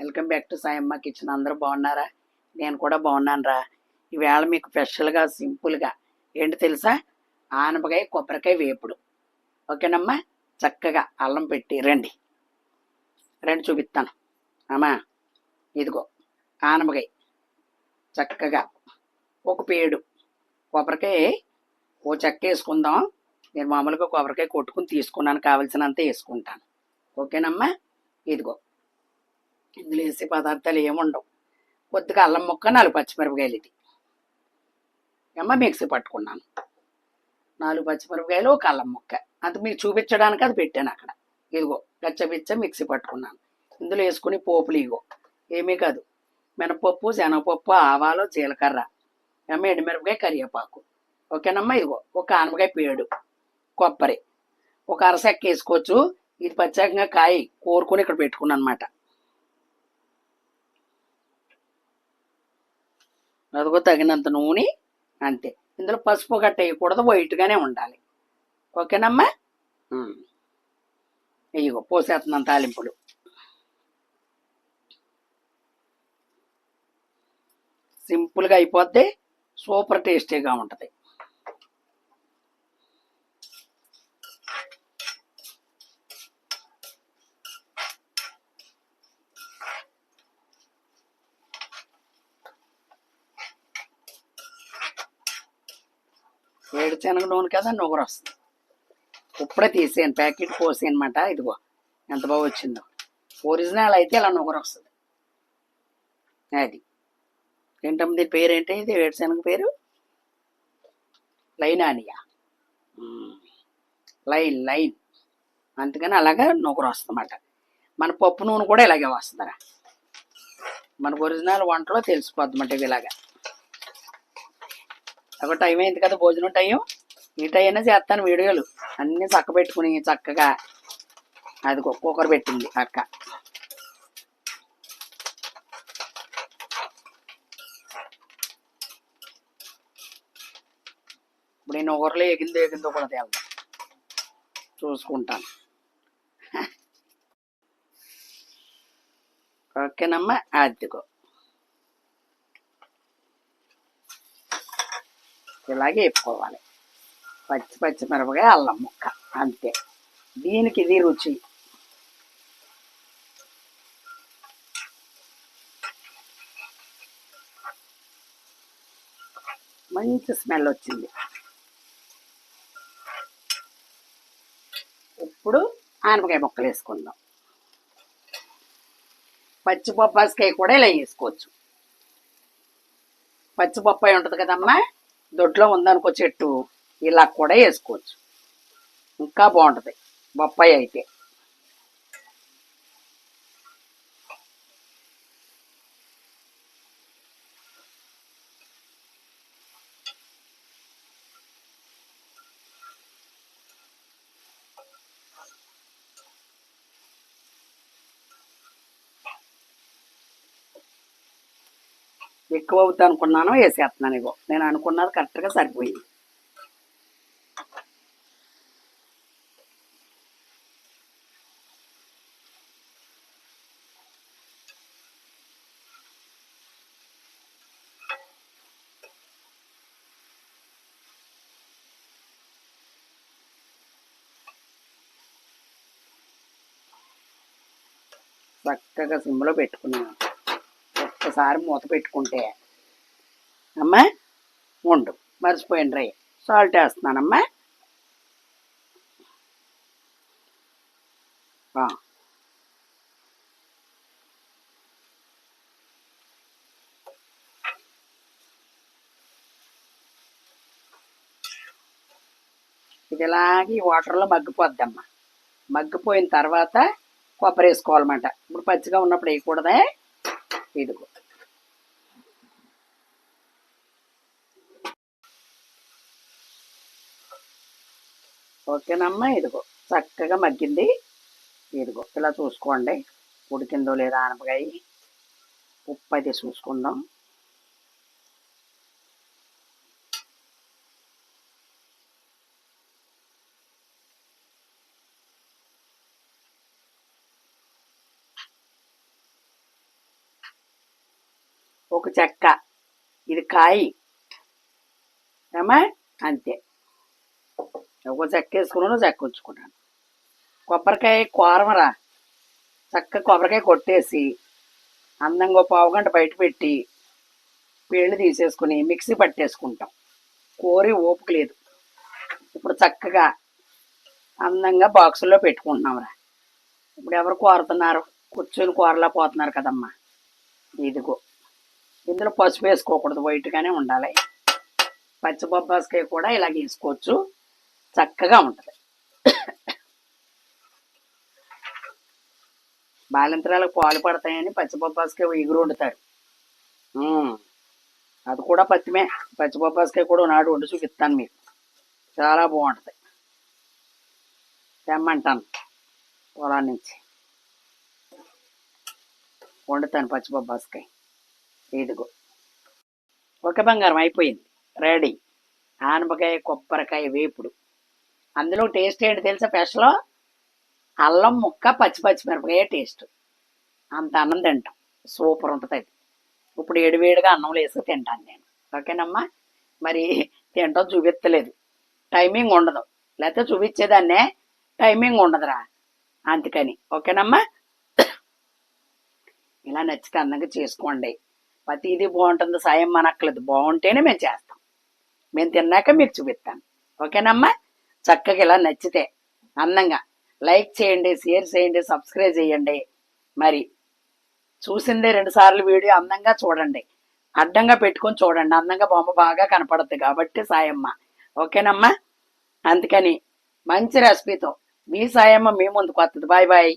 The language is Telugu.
Back to Sayamma kitchen. అందరూ బాగున్నారా? నేను కూడా బాగున్నాను రా ఈవేళ మీకు స్పెషల్గా సింపుల్గా ఏంటి తెలుసా? ఆనపకాయ కొబ్బరికాయ వేపుడు. ఓకేనమ్మా? చక్కగా అల్లం పెట్టి రండి. రండి చూపిస్తాను. అమ్మా ఇదిగో ఆనపకాయ. చక్కగా ఒక పేడు కొబ్బరికాయ ఓ చెక్క వేసుకుందాం. నేను మామూలుగా కొబ్బరికాయ కొట్టుకుని తీసుకున్నాను కావలసినంత వేసుకుంటాను. ఓకేనమ్మా? ఇదిగో ఇందులో వేసే పదార్థాలు ఏముండవు. కొద్దిగా అల్లం ముక్క నాలుగు పచ్చిమిరపకాయలు ఇది. అమ్మ మిక్సీ పట్టుకున్నాను. నాలుగు పచ్చిమిరపకాయలు ఒక అల్లం ముక్క. అది మీకు చూపించడానికి అది పెట్టాను అక్కడ. ఇదిగో గచ్చపిచ్చ మిక్సీ పట్టుకున్నాను. ఇందులో వేసుకుని పోపులు ఇగో. ఏమీ కాదు. మినపప్పు శనగపప్పు ఆవాలు జీలకర్ర. అమ్మ ఎండుమిరపకాయ కరివేపాకు. ఓకేనమ్మా ఇదిగో ఒక ఆనపకాయ పేడు కొబ్బరి. ఒక అరసెక్క వేసుకోవచ్చు. ఇది ప్రత్యేకంగా కాయ కోరుకొని ఇక్కడ పెట్టుకున్నాను అనమాట అదిగో తగినంత నూనె అంతే. ఇందులో పసుపు గట్ట వేయకూడదు వైట్గానే ఉండాలి. ఓకేనమ్మా. ఇదిగో పోసేస్తున్నాను తాలింపులు. సింపుల్గా అయిపోద్ది సూపర్ టేస్టీగా ఉంటుంది. వేడిశనగ నూనె కదా నువ్వురు వస్తుంది. ఇప్పుడే తీసాను ప్యాకెట్ పోసానమాట ఇదిగో ఎంత బాగా వచ్చిందో. ఒరిజినల్ అయితే ఇలా నువ్వురు వస్తుంది. అది. ఏంటమ్మ దీని పేరు ఏంటి? ఇది వేడిశనగ పేరు? లైన్ ఆనియా లైన్ లైన్. అందుకని అలాగా నూకరు వస్తుందన్నమాట. మన పప్పు నూనె కూడా ఇలాగే వస్తుందరా. మనకు ఒరిజినల్ వంటలో తెలిసిపోద్ది ఇవి ఇలాగా. ఒక టైం అయింది కదా భోజనం టైం? ఈ టైం అయినా చేస్తాను వీడియోలు. అన్నీ చక్క పెట్టుకుని చక్కగా. అది కుక్కర్ పెట్టింది అక్క. ఇప్పుడు నేను ఒకరిలో ఎగిందో ఎగిందో కూడా తేల్దాం చూసుకుంటాను. ఓకేనమ్మా అదిగో. ఇలాగే వేపుకోవాలి. పచ్చి పచ్చి మిరపకాయ అల్లం ముక్క అంతే. దీనికి ఇది రుచి. మంచి స్మెల్ వచ్చింది. ఇప్పుడు ఆనపకాయ ముక్కలు వేసుకుందాం. పచ్చి బొప్పాసికాయ కూడా ఇలా వేసుకోవచ్చు. పచ్చి బొప్పాయి ఉంటుంది కదమ్మా? దొడ్లో ఉందనుకో చెట్టు ఇలా కూడా వేసుకోవచ్చు. ఇంకా బాగుంటుంది. బొప్పాయి అయితే. ఎక్కువ అవుతుంది అనుకున్నాను వేసేస్తున్నాను ఇగో. నేను అనుకున్నది కరెక్ట్గా సరిపోయింది. చక్కగా సిమ్లో పెట్టుకున్నాను. ఒక్కసారి మూత పెట్టుకుంటే అమ్మా ఉండు మర్చిపోయింది రయ్య సాల్ట్ వేస్తున్నానమ్మా. ఇది ఇలాగే ఈ వాటర్లో మగ్గిపోద్దమ్మా. మగ్గిపోయిన తర్వాత కొబ్బరి వేసుకోవాలన్నమాట. ఇప్పుడు పచ్చిగా ఉన్నప్పుడు వేయకూడదే. ఇదిగో. ఓకేనమ్మా ఇదిగో. చక్కగా మగ్గింది. ఇదిగో ఇలా చూసుకోండి. ఉడికిందో లేదా అనపకాయ. ఉప్పు అయితే చూసుకుందాం. ఒక చెక్క. ఇది కాయి. ఏమా? అంతే. ఒక చెక్క వేసుకున్నాను చెక్క ఉంచుకున్నాను కొబ్బరికాయ కూరమరా చక్క కొబ్బరికాయ కొట్టేసి అందంగా పావుగంట పావు గంట బయట పెట్టి పేళ్ళు తీసేసుకుని మిక్సీ పట్టేసుకుంటాం. కోరి ఓపిక లేదు. ఇప్పుడు చక్కగా అందంగా బాక్సుల్లో పెట్టుకుంటున్నాంరా ఇప్పుడు ఎవరు కోరుతున్నారు? కూర్చొని కూరలా పోతున్నారు కదమ్మా. ఇదిగో. ఇందులో పసుపు వేసుకోకూడదు వైట్గానే ఉండాలి. పచ్చి బొబ్బాస్కాయ కూడా ఇలా వేసుకోవచ్చు. చక్కగా ఉంటుంది. బాలింతరాలకు పాలు పడతాయని పచ్చి ఎగురు వండుతాడు. అది కూడా పత్తిమే. పచ్చి కూడా నాడు వండి చూపిస్తాను మీకు. చాలా బాగుంటుంది. తెమ్మంటాను పొలా నుంచి. వండుతాను పచ్చి ఇదిగో. ఒక బంగారం అయిపోయింది. రెడీ. ఆనపకాయ కొబ్బరికాయ వేపుడు. అందులో టేస్ట్ ఏంటి తెలుసా స్పెషల్? అల్లం ముక్క పచ్చి పచ్చిమిరపకాయ టేస్ట్. అంత అన్నం తింటాం. సూపర్ ఉంటుంది అది. ఇప్పుడు ఏడువేడిగా అన్నం వేసి తింటాను నేను. ఓకేనమ్మా? మరి తింటాం చూపించలేదు టైమింగ్ ఉండదు. లేకపోతే చూపించేదాన్నే టైమింగ్ ఉండదురా. అందుకని. ఓకేనమ్మా? ఇలా నచ్చితే అందంగా చేసుకోండి. ప్రతిదీ బాగుంటుంది. సాయం మనక్కలేదు బాగుంటేనే మేము చేస్తాం. మేము తిన్నాక మీకు చూపిస్తాను. ఓకేనమ్మా? చక్కగా ఇలా నచ్చితే అందంగా లైక్ చేయండి షేర్ చేయండి సబ్స్క్రైబ్ చేయండి. మరి చూసిందే రెండు సార్లు వీడియో అందంగా చూడండి. అడ్డంగా పెట్టుకొని చూడండి. అందంగా బొమ్మ బాగా కనపడద్దు కాబట్టి సాయమ్మ. ఓకేనమ్మా? అందుకని మంచి రెసిపీతో మీ సాయమ్మ మీ ముందుకు వస్తుంది. Bye bye.